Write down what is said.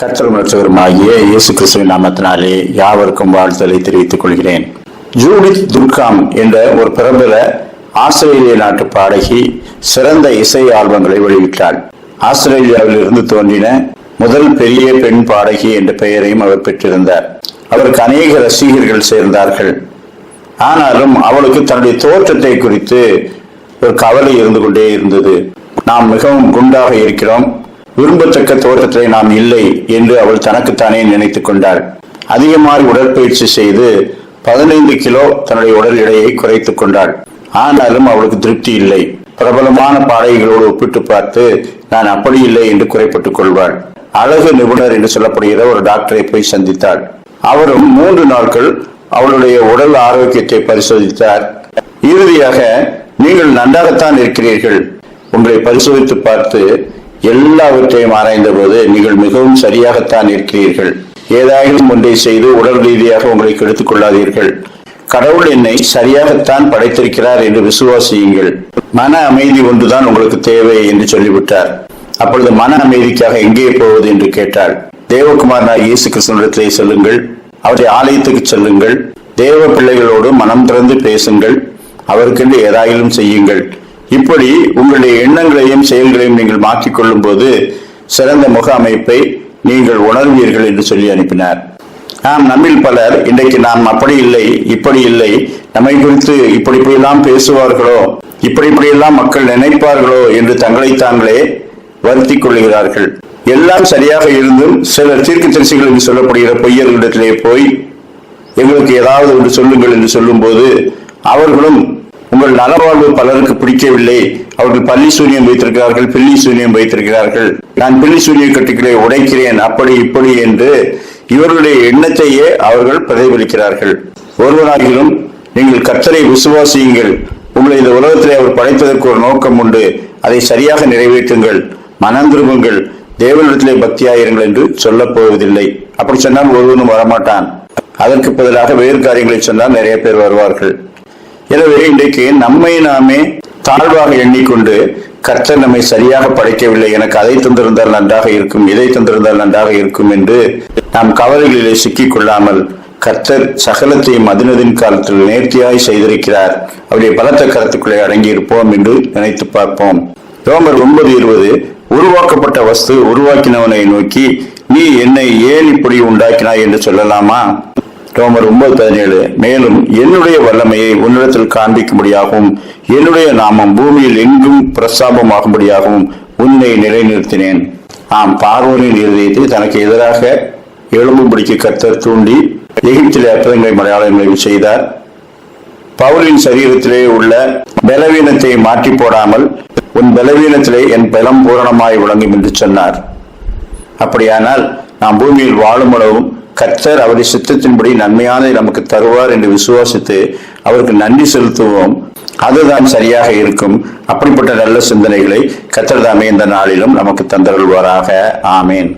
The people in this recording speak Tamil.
கர்த்தரும் ரட்சகருமாகிய இயேசு கிறிஸ்துவின் நாமத்தினாலே யாவருக்கும் வாழ்த்தலை தெரிவித்துக் கொள்கிறேன். ஜூடித் துர்காம் என்ற ஒரு பிரபல ஆஸ்திரேலிய நாட்டு பாடகி சிறந்த இசை ஆல்பங்களை வெளியிட்டாள். ஆஸ்திரேலியாவில் இருந்து தோன்றின முதல் பெரிய பெண் பாடகி என்ற பெயரையும் அவர் பெற்றிருந்தார். அவருக்கு அநேக ரசிகர்கள் சேர்ந்தார்கள். ஆனாலும் அவளுக்கு தன்னுடைய தோற்றத்தை குறித்து ஒரு கவலை இருந்து கொண்டே இருந்தது. நாம் மிகவும் குண்டாக இருக்கிறோம். விரும்பத்தக்க தோற்றத்திலே நாம் இல்லை என்று அவள் தனக்குத்தானே நினைத்துக் கொண்டாள். அதிகமாக உடற்பயிற்சி செய்து பதினைந்து கிலோ தன்னுடைய உடல் எடையை குறைத்துக் கொண்டாள். ஆனாலும் அவளுக்கு திருப்தி இல்லை. பிரபலமான பாடகிகளோடு ஒப்பிட்டு பார்த்து நான் அப்படி இல்லை என்று குறைப்பட்டுக் கொள்வாள். அழகு நிபுணர் என்று சொல்லப்படுகிற ஒரு டாக்டரை போய் சந்தித்தாள். அவரும் மூன்று நாட்கள் அவளுடைய உடல் ஆரோக்கியத்தை பரிசோதித்தார். இறுதியாக நீங்கள் நன்றாகத்தான் இருக்கிறீர்கள். உங்களை பரிசோதித்து பார்த்து எல்லாவற்றையும் ஆராய்ந்த போது நீங்கள் மிகவும் சரியாகத்தான் இருக்கிறீர்கள். ஏதாயிலும் ஒன்றை செய்து உடல் ரீதியாக உங்களை கெடுத்துக் கொள்ளாதீர்கள். கடவுள் என்னை சரியாகத்தான் படைத்திருக்கிறார் என்று விசுவாசியுங்கள். மன அமைதி ஒன்றுதான் உங்களுக்கு தேவை என்று சொல்லிவிட்டார். அப்பொழுது மன அமைதிக்காக எங்கே போவது என்று கேட்டாள். தேவகுமார் இயேசு கிருஷ்ணனிடத்திலே செல்லுங்கள். அவருடைய ஆலயத்துக்கு செல்லுங்கள். தேவ பிள்ளைகளோடு மனம் திறந்து பேசுங்கள். அவருக்கென்று ஏதாயிலும் செய்யுங்கள். இப்படி உங்களுடைய எண்ணங்களையும் செயல்களையும் நீங்கள் மாற்றிக் கொள்ளும் போது சிறந்த முக அமைப்பை நீங்கள் உணர்வீர்கள் என்று சொல்லி அனுப்பினார். நாம் நம்மில் பலர் இன்றைக்கு நாம் அப்படி இல்லை இப்படி இல்லை நம்மை குறித்து இப்படி இப்படியெல்லாம் பேசுவார்களோ இப்படி இப்படியெல்லாம் மக்கள் நினைப்பார்களோ என்று தங்களை தாங்களே வருத்திக் கொள்கிறார்கள். எல்லாம் சரியாக இருந்தும் சிலர் தீர்க்க தரிசிகள் என்று சொல்லப்படுகிற பொய்யர்களிடத்திலே போய் எங்களுக்கு ஏதாவது ஒன்று சொல்லுங்கள் என்று சொல்லும்போது அவர்களும் உங்கள் நலவாழ்வு பலருக்கு பிடிக்கவில்லை. அவர்கள் பள்ளி சூனியம் வைத்திருக்கிறார்கள் பில்லி சூனியம் வைத்திருக்கிறார்கள். நான் பில்லி சூனிய கட்டுக்களை உடைக்கிறேன் அப்படி இப்படி என்று இவர்களுடைய எண்ணத்தையே அவர்கள் பிரதிபலிக்கிறார்கள். ஒருவராகிலும் நீங்கள் கத்தரை விசுவாசியுங்கள். உங்களை இந்த உலகத்திலே அவர் படைத்ததற்கு ஒரு நோக்கம் உண்டு. அதை சரியாக நிறைவேற்றுங்கள். மனம் திரும்புங்கள். தேவனிடத்திலே பக்தியாயிருங்கள் என்று சொல்லப் போவதில்லை. அப்படி சொன்னால் ஒருவனும் வரமாட்டான். அதற்கு பதிலாக வேறு காரியங்களை சொன்னால் நிறைய பேர் வருவார்கள். எனவே இன்றைக்கு நம்மை நாமே தாழ்வாக எண்ணிக்கொண்டு கர்த்தர் நம்மை சரியாக படைக்கவில்லை எனக்கு அதை தந்திருந்தால் நன்றாக இருக்கும் இதை தந்திருந்தால் நன்றாக இருக்கும் என்று நாம் கவலைகளிலே சிக்கிக் கொள்ளாமல் கர்த்தர் சகலத்தையும் அதினதின் காலத்தில் நேர்த்தியாய் செய்திருக்கிறார். அவருடைய பலத்த கருத்துக்குள்ளே அடங்கியிருப்போம் என்று நினைத்து பார்ப்போம். ரோமர் ஒன்பது இருபது உருவாக்கப்பட்ட வஸ்து உருவாக்கினவனை நோக்கி நீ என்னை ஏன் இப்படி உண்டாக்கினாய்? என்று சொல்லலாமா? ரோமர் ஒன்பது பதினேழு. மேலும் என்னுடைய வல்லமையை உன்னிடத்தில் காண்பிக்கும்படியாகவும் என்னுடைய நாமம் பூமியில் எங்கும் பிரஸ்தாபமாகும்படியாகவும் உன்னை நிலைநிறுத்தினேன். ஆம் பார்வோனின் இருதயத்தை தனக்கு எதிராக எழும்பும்படிக்கு கத்தர் தூண்டி எகிப்திலே அற்புதங்களை மலையாளங்களை செய்தார். பவுலின் சரீரத்திலே உள்ள பலவீனத்தை மாற்றி போடாமல் உன் பலவீனத்திலே என் பலம் பூரணமாய் விளங்கும் என்று சொன்னார். அப்படியானால் நாம் பூமியில் வாழும் அளவும் கர்த்தர் அவருடைய சித்தத்தின்படி நன்மையானதை நமக்கு தருவார் என்று விசுவாசித்து அவருக்கு நன்றி செலுத்துவோம். அதுதான் சரியாக இருக்கும். அப்படிப்பட்ட நல்ல சிந்தனைகளை கர்த்தர் தாமே இந்த நாளிலும் நமக்கு தந்தருள்வாராக. ஆமேன்.